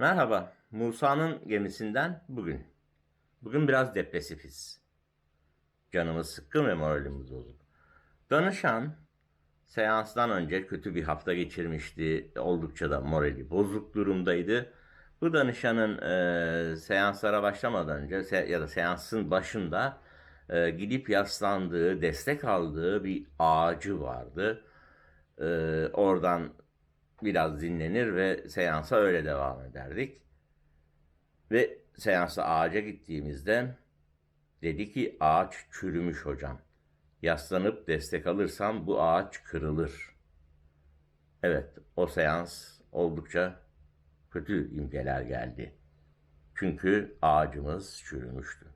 Merhaba, Musa'nın gemisinden bugün. Bugün biraz depresifiz. Canımız sıkkın ve moralimiz bozuk. Danışan seanstan önce kötü bir hafta geçirmişti. Oldukça da morali bozuk durumdaydı. Bu danışanın e, seanslara başlamadan önce se- ya da seansın başında e, gidip yaslandığı, destek aldığı bir ağacı vardı. E, oradan biraz dinlenir ve seansa öyle devam ederdik. Ve seansa ağaca gittiğimizde dedi ki ağaç çürümüş hocam. Yaslanıp destek alırsam bu ağaç kırılır. Evet, o seans oldukça kötü imgeler geldi. Çünkü ağacımız çürümüştü.